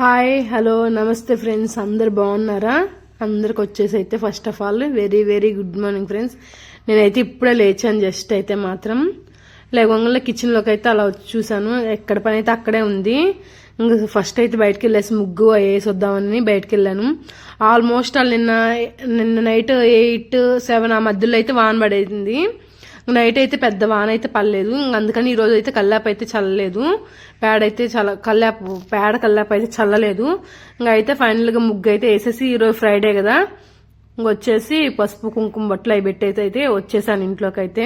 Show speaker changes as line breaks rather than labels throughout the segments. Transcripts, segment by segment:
Hi hello నమస్తే friends అందరు బాగున్నారా? అందరికి వచ్చేసి అయితే first of all very very good morning friends నేనైతే ఇప్పుడే లేచాను జస్ట్ అయితే మాత్రం. లేకుండా కిచెన్లోకి అయితే అలా వచ్చి చూసాను ఎక్కడ పని అయితే అక్కడే ఉంది. ఇంకా ఫస్ట్ అయితే బయటకు వెళ్ళేసి ముగ్గు వేసి వద్దామని బయటకు వెళ్ళాను. ఆల్మోస్ట్ వాళ్ళు నిన్న నిన్న నైట్ ఎయిట్ సెవెన్ ఆ మధ్యలో అయితే వాన పడేది నైట్ అయితే పెద్ద వాన అయితే పడలేదు. అందుకని ఈరోజు అయితే కల్లాపు అయితే చల్లలేదు. పేడ అయితే చల్ల కల్లాపు పేడ కల్లాపు అయితే చల్లలేదు. ఇంకా అయితే ఫైనల్గా ముగ్గు అయితే వేసేసి ఈరోజు ఫ్రైడే కదా. ఇంక వచ్చేసి పసుపు కుంకుమ బట్టలు అవి పెట్టి అయితే వచ్చేసాను ఇంట్లోకి అయితే.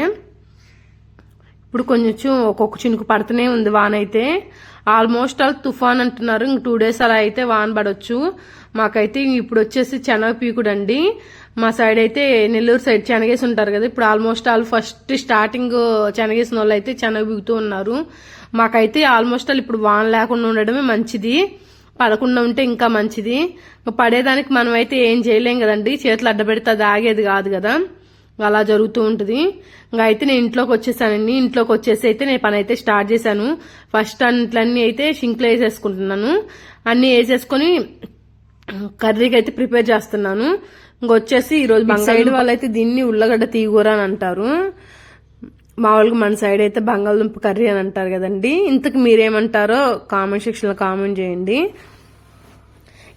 ఇప్పుడు కొంచెం ఒక్కొక్క చినుకు పడుతూనే ఉంది వాన అయితే. ఆల్మోస్ట్ ఆల్ తుఫాన్ అంటున్నారు. ఇంక టూ డేస్ అలా అయితే వాన పడవచ్చు మాకైతే ఇప్పుడు వచ్చేసి శనగ పీకుడు అండి మా సైడ్ అయితే నెల్లూరు సైడ్ శనగేసి ఉంటారు కదా. ఇప్పుడు ఆల్మోస్ట్ ఆల్ ఫస్ట్ స్టార్టింగ్ శనగేసిన వాళ్ళు అయితే శనగ ఉన్నారు. మాకైతే ఆల్మోస్ట్ ఆల్ ఇప్పుడు వాన లేకుండా ఉండడమే మంచిది. పడకుండా ఉంటే ఇంకా మంచిది. పడేదానికి మనం అయితే ఏం చేయలేం కదండి. చేతులు అడ్డపెడితే అది ఆగేది కాదు కదా. అలా జరుగుతూ ఉంటుంది. ఇంకా అయితే నేను ఇంట్లోకి వచ్చేసానండి. ఇంట్లోకి వచ్చేసి అయితే నేను పని అయితే స్టార్ట్ చేశాను. ఫస్ట్ అంట్లన్నీ అయితే షింక్లో వేసేసుకుంటున్నాను. అన్నీ వేసేసుకొని కర్రీకి అయితే ప్రిపేర్ చేస్తున్నాను. ఇంకొచ్చేసి ఈరోజు మన సైడ్ వాళ్ళైతే దీన్ని ఉల్లగడ్డ తీగూర అని అంటారు. మామూలుగా మన సైడ్ అయితే బంగాళదుంప కర్రీ అని అంటారు కదండి. ఇంతకు మీరేమంటారో కామెంట్ సెక్షన్లో కామెంట్ చేయండి.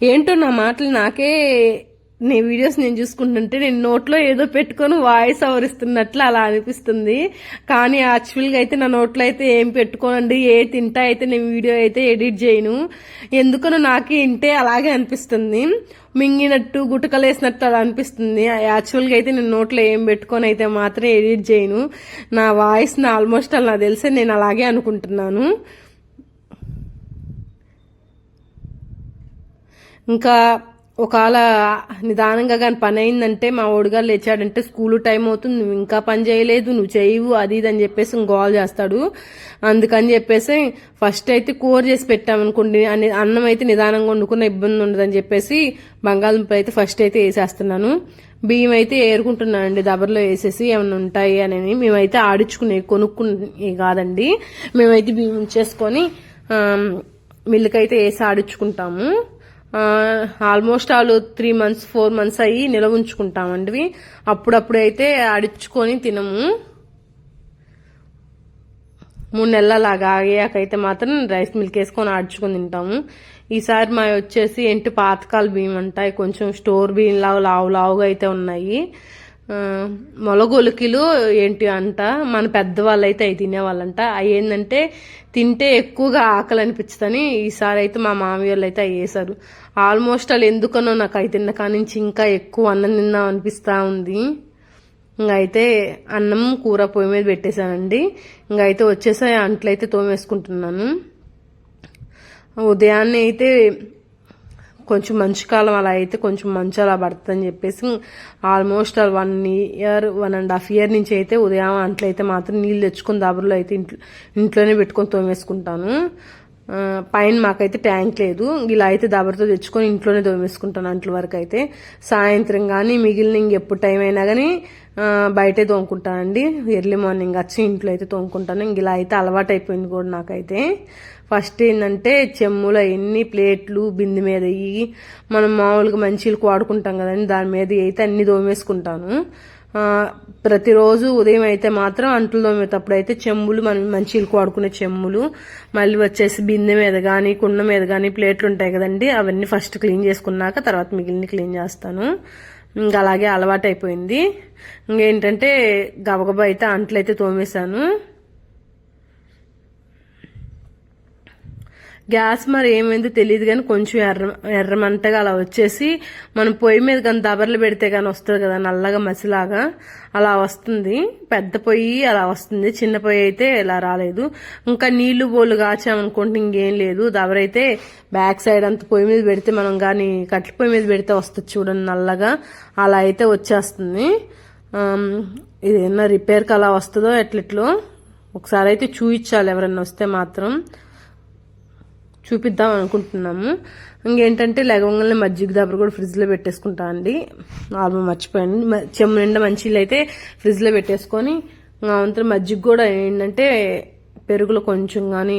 ఏంటో నా మాటలు నాకే నీ వీడియోస్ నేను చూసుకుంటుంటే నేను నోట్లో ఏదో పెట్టుకొని వాయిస్ అవరిస్తున్నట్లు అలా అనిపిస్తుంది. కానీ యాక్చువల్గా అయితే నా నోట్లో అయితే ఏం పెట్టుకోనండి ఏ తింటా అయితే నేను వీడియో అయితే ఎడిట్ చేయను. ఎందుకనో నాకు ఇంటే అలాగే అనిపిస్తుంది. మింగినట్టు గుటకలేసినట్టు అలా అనిపిస్తుంది. యాక్చువల్గా అయితే నేను నోట్లో ఏం పెట్టుకొని అయితే మాత్రం ఎడిట్ చేయను. నా వాయిస్ని ఆల్మోస్ట్ అలా నాకు తెలిసే నేను అలాగే అనుకుంటున్నాను. ఇంకా ఒకవేళ నిదానంగా కానీ పని అయిందంటే మా ఓడిగా లేచాడంటే స్కూల్ టైం అవుతుంది నువ్వు ఇంకా పని చేయలేదు నువ్వు చేయవు అది ఇది అని చెప్పేసి గోల్ చేస్తాడు. అందుకని చెప్పేసి ఫస్ట్ అయితే కూర చేసి పెట్టామనుకోండి అని అన్నం అయితే నిదానంగా వండుకున్న ఇబ్బంది ఉండదని చెప్పేసి బంగాళదుంప అయితే ఫస్ట్ అయితే వేసేస్తున్నాను. బియ్యం అయితే ఏరుకుంటున్నానండి దబర్లో వేసేసి ఏమైనా ఉంటాయి అని మేమైతే ఆడించుకునే కొనుక్కునే కాదండి. మేమైతే బియ్యం చేసుకొని మిల్లుకైతే వేసి ఆడించుకుంటాము. Almost all three months four months అయ్యి నిలవ ఉంచుకుంటామండి అప్పుడప్పుడు అయితే అడుచుకొని తినము. మూడు నెలలాగా ఆగాకైతే మాత్రం రైస్ మిల్క్ వేసుకొని ఆడుచుకొని తింటాము. ఈసారి మా వచ్చేసి ఏంటి పాతకాల బియ్యం అంటాయి. కొంచెం స్టోర్ బియ్యం లాగా లావు లావుగా అయితే ఉన్నాయి. మొలగొలికిలు ఏంటి అంట మన పెద్దవాళ్ళు అయితే అవి తినేవాళ్ళంట. అవి ఏంటంటే తింటే ఎక్కువగా ఆకలి అనిపించదని ఈసారి అయితే మా మామయ్య వాళ్ళు అయితే అవి వేశారు. ఆల్మోస్ట్ వాళ్ళు ఎందుకనో నాకు అవి తిన్న కానించి ఇంకా ఎక్కువ అన్నం తిందాం అనిపిస్తూ ఉంది. ఇంకా అయితే అన్నం కూర పొయ్యి మీద పెట్టేశానండి. ఇంకా అయితే వచ్చేసా అంట్లు అయితే తోమేసుకుంటున్నాను. ఉదయాన్నే అయితే కొంచెం మంచి కాలం అలా అయితే కొంచెం మంచి అలా పడుతుందని చెప్పేసి almost one year one and half year నుంచి అయితే ఉదయం అంట్లయితే మాత్రం నీళ్ళు తెచ్చుకొని దాబరులో అయితే ఇంట్లో ఇంట్లోనే పెట్టుకొని తోమేసుకుంటాను. పైన మాకైతే ట్యాంక్ లేదు. ఇలా అయితే దాబరితో తెచ్చుకొని ఇంట్లోనే తోమేసుకుంటాను అంట్ల వరకు అయితే. సాయంత్రం కానీ మిగిలిన ఇంకెప్పుడు టైం అయినా కానీ బయటే తోముకుంటానండి. ఎర్లీ మార్నింగ్ వచ్చి ఇంట్లో అయితే తోముకుంటాను. ఇంక ఇలా అయితే అలవాటు అయిపోయింది కూడా నాకైతే. ఫస్ట్ ఏంటంటే చెమ్ములో ఎన్ని ప్లేట్లు బింది మీద ఇవి మనం మామూలుగా మంచిలకు వాడుకుంటాం కదండి దాని మీద అయితే అన్ని దోమేసుకుంటాను. ప్రతిరోజు ఉదయం అయితే మాత్రం అంట్లు తోమేటప్పుడు అయితే చెమ్ములు మనం మంచిలకు వాడుకునే చెమ్ములు మళ్ళీ వచ్చేసి బిందె మీద కానీ కుండ మీద కానీ ప్లేట్లు ఉంటాయి కదండి అవన్నీ ఫస్ట్ క్లీన్ చేసుకున్నాక తర్వాత మిగిలిన క్లీన్ చేస్తాను. ఇంకా అలాగే అలవాటు అయిపోయింది ఇంకేంటంటే గబగబా అయితే అంట్లు అయితే తోమేశాను. గ్యాస్ మరి ఏమైందో తెలియదు కానీ కొంచెం ఎర్ర ఎర్రమంటగా అలా వచ్చేసి మనం పొయ్యి మీద కానీ దబర్లు పెడితే కానీ వస్తుంది కదా నల్లగా మసిలాగా అలా వస్తుంది. పెద్ద పొయ్యి అలా వస్తుంది. చిన్న పొయ్యి అయితే ఇలా రాలేదు. ఇంకా నీళ్ళు బోళ్ళు కాచామనుకుంటే ఇంకేం లేదు. దబరైతే బ్యాక్ సైడ్ అంత పొయ్యి మీద పెడితే మనం కానీ కట్ల పొయ్యి మీద పెడితే వస్తుంది చూడండి నల్లగా. అలా అయితే వచ్చేస్తుంది. ఇదేమన్నా రిపేర్కి అలా వస్తుందో ఎట్లెట్లో? ఒకసారి అయితే చూయించాలి ఎవరన్నా వస్తే మాత్రం. చూపిద్దాం అనుకుంటున్నాము. ఇంకేంటంటే లెగవంగానే మజ్జిగ దబ్బర కూడా ఫ్రిడ్జ్లో పెట్టేసుకుంటా అండి. ఆల్బమ్ మర్చిపోయాను. చెమ్ము నిండా మంచిలు అయితే ఫ్రిడ్జ్లో పెట్టేసుకొని అంతా మజ్జిగ కూడా ఏంటంటే పెరుగులో కొంచెం కానీ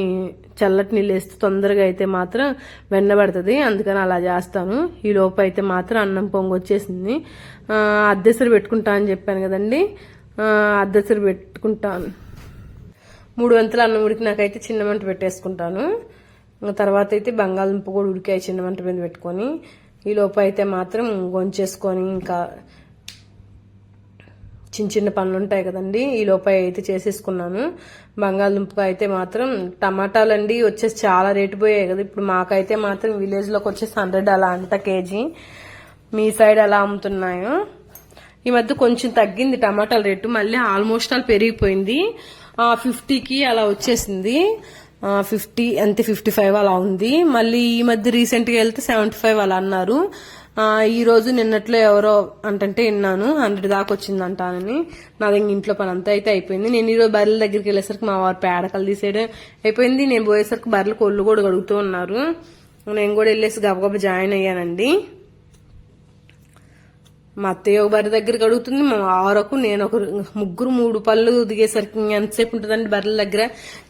చల్లటి నీళ్ళు వేస్తే తొందరగా అయితే మాత్రం వెన్నబడుతుంది అందుకని అలా చేస్తాను. ఈ లోపు అయితే మాత్రం అన్నం పొంగు వచ్చేసింది. అద్దెసరి పెట్టుకుంటా అని చెప్పాను కదండి. అద్దెసరి పెట్టుకుంటాను మూడు వంతుల అన్నం ఉడికి నాకైతే చిన్న మంట పెట్టేసుకుంటాను. తర్వాత అయితే బంగాళదుంప కూడా ఉడికాయ చిన్న మంట మీద పెట్టుకొని ఈ లోపు అయితే మాత్రం గొంచేసుకొని ఇంకా చిన్న చిన్న పనులు ఉంటాయి కదండి ఈ లోపల అయితే చేసేసుకున్నాను. బంగాళదుంప అయితే మాత్రం టమాటాలు అండి వచ్చేసి చాలా రేటు పోయాయి కదా ఇప్పుడు మాకైతే మాత్రం విలేజ్లోకి వచ్చేసి హండ్రెడ్ అలా అంట కేజీ. మీ సైడ్ ఎలా అమ్ముతున్నాయో? ఈ మధ్య కొంచెం తగ్గింది టమాటాల రేటు మళ్ళీ ఆల్మోస్ట్ ఆల్ పెరిగిపోయింది. ఫిఫ్టీకి అలా వచ్చేసింది. ఫిఫ్టీ అంతే ఫిఫ్టీ ఫైవ్ అలా ఉంది. మళ్ళీ ఈ మధ్య రీసెంట్గా వెళ్తే సెవెంటీ ఫైవ్ అలా అన్నారు. ఈ రోజు నిన్నట్లో ఎవరో అంటే విన్నాను. హండ్రెడ్ దాకా వచ్చిందంటానని నా దగ్గర ఇంట్లో పని అంతా అయితే అయిపోయింది. నేను ఈ రోజు బర్రెల దగ్గరికి వెళ్ళేసరికి మా వారు పేడకలు తీసేయడం అయిపోయింది. నేను పోయేసరికి బర్రెలు కొళ్ళు కూడా కడుగుతూ ఉన్నారు. నేను కూడా వెళ్ళేసి గబగబ జాయిన్ అయ్యానండి. మా అత్తయ్య ఒక బర్రె దగ్గరికి అడుగుతుంది మా ఆరకు నేను ఒక ముగ్గురు మూడు పళ్ళు దిగేసరికి ఎంతసేపు ఉంటుందండి బర్రెల దగ్గర?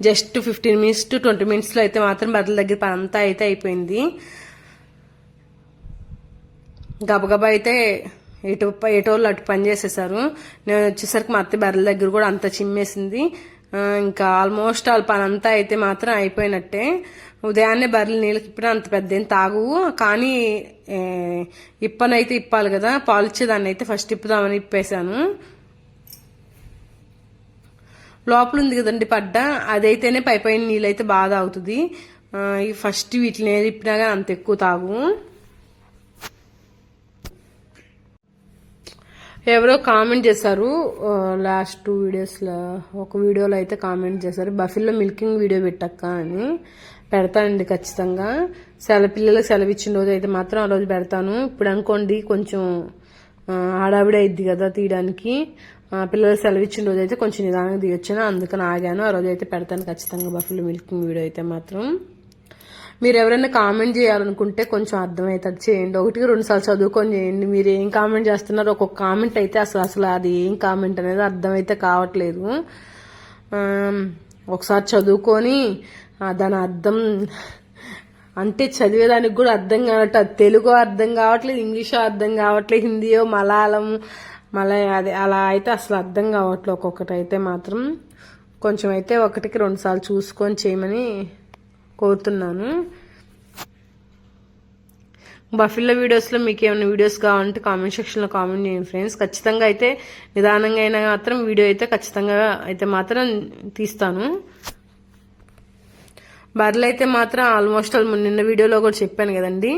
Just fifteen minutes to twenty మినిట్స్లో అయితే మాత్రం బర్రెల దగ్గర పని అంతా అయితే అయిపోయింది. గబగబా అయితే ఎటు ఎటోళ్ళు అటు పని చేసేసారు. నేను వచ్చేసరికి మా అత్తయ్య బర్రెల దగ్గర కూడా అంత చిమ్మేసింది. ఇంకా ఆల్మోస్ట్ ఆల్ పని అంతా అయితే మాత్రం అయిపోయినట్టే. ఉదయాన్నే బర్రెలు నీళ్ళకి ఇప్పుడు అంత పెద్ద ఏం తాగువు కానీ ఇప్పనైతే ఇప్పాలి కదా పాలిచ్చేదాన్ని అయితే ఫస్ట్ ఇప్పుదామని ఇప్పేశాను. లోపల ఉంది కదండి పడ్డ అదైతేనే పై పైన నీళ్ళైతే బాగా తాగుతుంది. ఈ ఫస్ట్ వీటిని ఇప్పినా కానీ అంత ఎక్కువ తాగు. ఎవరో కామెంట్ చేశారు లాస్ట్ టూ వీడియోస్లో ఒక వీడియోలో అయితే కామెంట్ చేశారు బఫిల్లో మిల్కింగ్ వీడియో పెట్టక్క అని. పెడతానండి ఖచ్చితంగా. సెల పిల్లలకు సెలవు ఇచ్చిన రోజు అయితే మాత్రం ఆ రోజు పెడతాను. ఇప్పుడు అనుకోండి కొంచెం హడావిడి అయిద్ది కదా తీయడానికి. పిల్లలు సెలవు ఇచ్చిన రోజు అయితే కొంచెం నిదానంగా తీయొచ్చాను అందుకని ఆగాను. ఆ రోజు అయితే పెడతాను ఖచ్చితంగా బఫుల్ మిల్కింగ్ వీడియో అయితే మాత్రం. మీరు ఎవరైనా కామెంట్ చేయాలనుకుంటే కొంచెం అర్థమవుతుంది చేయండి. ఒకటికి రెండు సార్లు చదువుకొని చేయండి. మీరు ఏం కామెంట్ చేస్తున్నారో ఒక్కొక్క కామెంట్ అయితే అసలు అసలు అది ఏం కామెంట్ అనేది అర్థమైతే కావట్లేదు. ఒకసారి చదువుకొని దాని అర్థం అంటే చదివేదానికి కూడా అర్థం కావట్లేదు తెలుగు అర్థం కావట్లేదు ఇంగ్లీషో అర్థం కావట్లేదు హిందీయో మలయాళం మలయ అది అలా అయితే అసలు అర్థం కావట్లేదు ఒక్కొక్కటి అయితే మాత్రం. కొంచెం అయితే ఒకటికి రెండు సార్లు చూసుకొని చేయమని కోరుతున్నాను. బఫిల్లో వీడియోస్లో మీకు ఏమైనా వీడియోస్ కావాలంటే కామెంట్ సెక్షన్లో కామెంట్ చేయండి ఫ్రెండ్స్. ఖచ్చితంగా అయితే నిదానంగా అయినా మాత్రం వీడియో అయితే ఖచ్చితంగా అయితే మాత్రం తీస్తాను. బర్రెలు అయితే మాత్రం ఆల్మోస్ట్ నిన్న వీడియోలో కూడా చెప్పాను కదండి.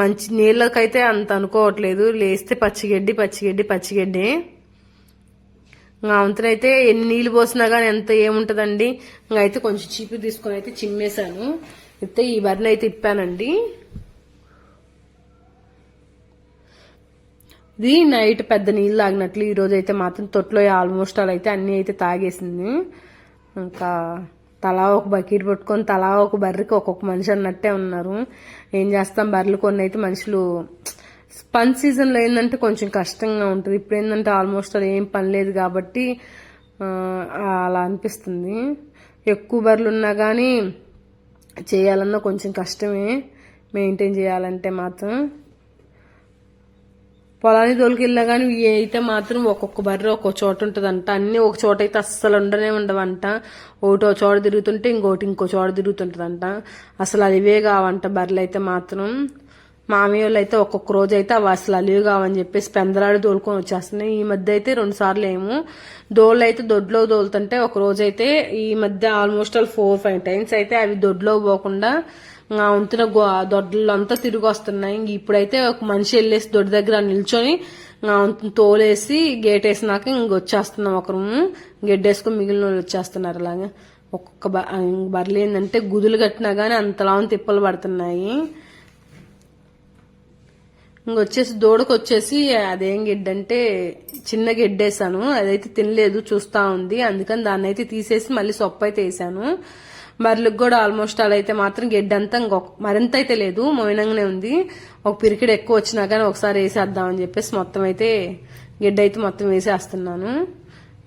మంచి నీళ్ళకైతే అంత అనుకోవట్లేదు. లేస్తే పచ్చిగడ్డి పచ్చిగడ్డి పచ్చిగడ్డి. ఇంకా అంతనైతే ఎన్ని నీళ్ళు పోసినా కానీ ఎంత ఏముంటుందండి. ఇంకా అయితే కొంచెం చీపు తీసుకొని అయితే చిమ్మేశాను. అయితే ఈ బర్రెని అయితే ఇప్పానండి. ఇది నైట్ పెద్ద నీళ్ళు తాగినట్లు ఈరోజు అయితే మాత్రం తొట్లో ఆల్మోస్ట్ అలా అయితే అన్నీ అయితే తాగేసింది. ఇంకా తలా ఒక బకెట్ పట్టుకొని తలా ఒక బర్రెకి ఒక్కొక్క మనిషి అన్నట్టే ఉన్నారు. ఏం చేస్తాం? బర్రెలు కొన్ని అయితే మనుషులు పని సీజన్లో ఏంటంటే కొంచెం కష్టంగా ఉంటుంది. ఇప్పుడు ఏంటంటే ఆల్మోస్ట్ అది ఏం పని లేదు కాబట్టి అలా అనిపిస్తుంది. ఎక్కువ బర్రెలు ఉన్నా కానీ చేయాలన్నా కొంచెం కష్టమే. మెయింటైన్ చేయాలంటే మాత్రం. పొలానికి తోలుకెళ్ళినా కానీ ఇవి అయితే మాత్రం ఒక్కొక్క బర్రె ఒక్కొక్క చోట ఉంటుందంట. అన్ని ఒక చోట అయితే అస్సలు ఉండనే ఉండవంట. ఒకటి ఒక చోట తిరుగుతుంటే ఇంకోటి ఇంకో చోట తిరుగుతుంటదంట. అసలు అలివే కావంట బర్రెలు అయితే మాత్రం. మామయ్య వాళ్ళు అయితే ఒక్కొక్క రోజు అయితే అవి అసలు అలివి కావని చెప్పేసి పెందలాడి దోలుకొని వచ్చేస్తున్నాయి. ఈ మధ్య అయితే రెండు సార్లు ఏమో దోళ్ళు అయితే దొడ్లో దోలుతుంటే ఒక రోజు అయితే ఈ మధ్య almost all four five times అయితే అవి దొడ్లో పోకుండా వంతున దొడ్లు అంతా తిరిగి వస్తున్నాయి. ఇంక ఇప్పుడైతే ఒక మనిషి వెళ్ళేసి దొడ్డి దగ్గర నిల్చొని తోలేసి గేట్ వేసినాక ఇంక వచ్చేస్తున్నాం ఒకరు గెడ్డేసుకుని మిగిలిన వాళ్ళు వచ్చేస్తున్నారు అలాగా. ఒక్కొక్క బ- బర్రెలు ఏంటంటే గుదులు కట్టినా కానీ అంతలా తిప్పలు పడుతున్నాయి. ఇంకొచ్చేసి దూడకు వచ్చేసి అదేం గిడ్డ అంటే చిన్న గిడ్డేసాను అదైతే తినలేదు చూస్తా ఉంది. అందుకని దాన్ని అయితే తీసేసి మళ్ళీ సొప్పు అయితే వేసాను. బర్రెలకు కూడా ఆల్మోస్ట్ అలా అయితే మాత్రం గెడ్డ అంతా ఇంకొక మరింత అయితే లేదు మోయినంగానే ఉంది. ఒక పిరికిడ్ ఎక్కువ వచ్చినా కానీ ఒకసారి వేసేద్దామని చెప్పేసి మొత్తం అయితే గెడ్డ అయితే మొత్తం వేసేస్తున్నాను.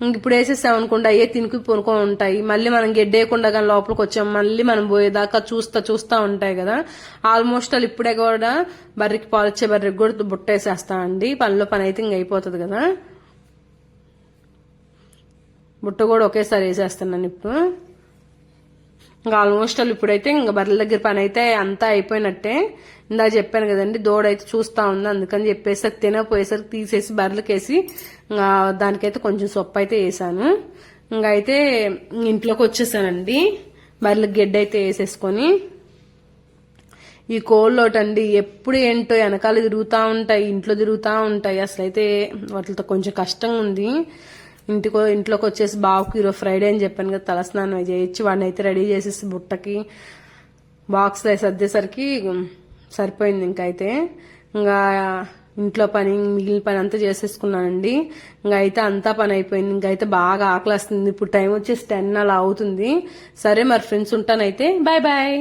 ఇంక ఇప్పుడు వేసేసాం అనుకోండి అయ్యే తినుకు పొనుకో ఉంటాయి. మళ్ళీ మనం గెడ్డేయకుండా కానీ లోపలికి వచ్చాం మళ్ళీ మనం పోయేదాకా చూస్తా చూస్తా ఉంటాయి కదా. ఆల్మోస్ట్ వాళ్ళు ఇప్పుడే కూడా బర్రెకి పాలు బర్రెకి కూడా బుట్టేసేస్తా అండి. పనిలో పని అయితే ఇంక అయిపోతుంది కదా. బుట్ట కూడా ఒకేసారి వేసేస్తున్నాను ఇప్పుడు. ఇంకా ఆల్మోస్ట్ వాళ్ళు ఇప్పుడైతే ఇంకా బర్రెల దగ్గర పని అయితే అంతా అయిపోయినట్టే. ఇందా చెప్పాను కదండి దూడ అయితే చూస్తా ఉంది అందుకని చెప్పేసి అది తినపోయేసరికి తీసేసి బర్రెలకేసి ఇంకా దానికైతే కొంచెం సొప్పు అయితే వేసాను. ఇంకా అయితే ఇంట్లోకి వచ్చేసానండి బర్రెలకు గెడ్డ అయితే వేసేసుకొని. ఈ కోళ్ళోటండి ఎప్పుడు ఏంటో వెనకాల తిరుగుతూ ఉంటాయి ఇంట్లో తిరుగుతూ ఉంటాయి అసలు అయితే వాటితో కొంచెం కష్టంగా ఉంది ఇంటికో ఇంట్లోకి వచ్చేసి బాబుకి ఈరోజు ఫ్రైడే అని చెప్పాను కదా తలస్నానం చేయొచ్చు. వాడిని అయితే రెడీ చేసేసి బుట్టకి బాక్స్ సర్దేసరికి సరిపోయింది ఇంకైతే. ఇంకా ఇంట్లో పని మిగిలిన పని అంతా చేసేసుకున్నానండి. ఇంకా అయితే అంతా పని అయిపోయింది ఇంకైతే బాగా ఆకలి వస్తుంది ఇప్పుడు టైం వచ్చేసి టెన్ అలా అవుతుంది. సరే మరి ఫ్రెండ్స్ ఉంటానైతే. Bye bye.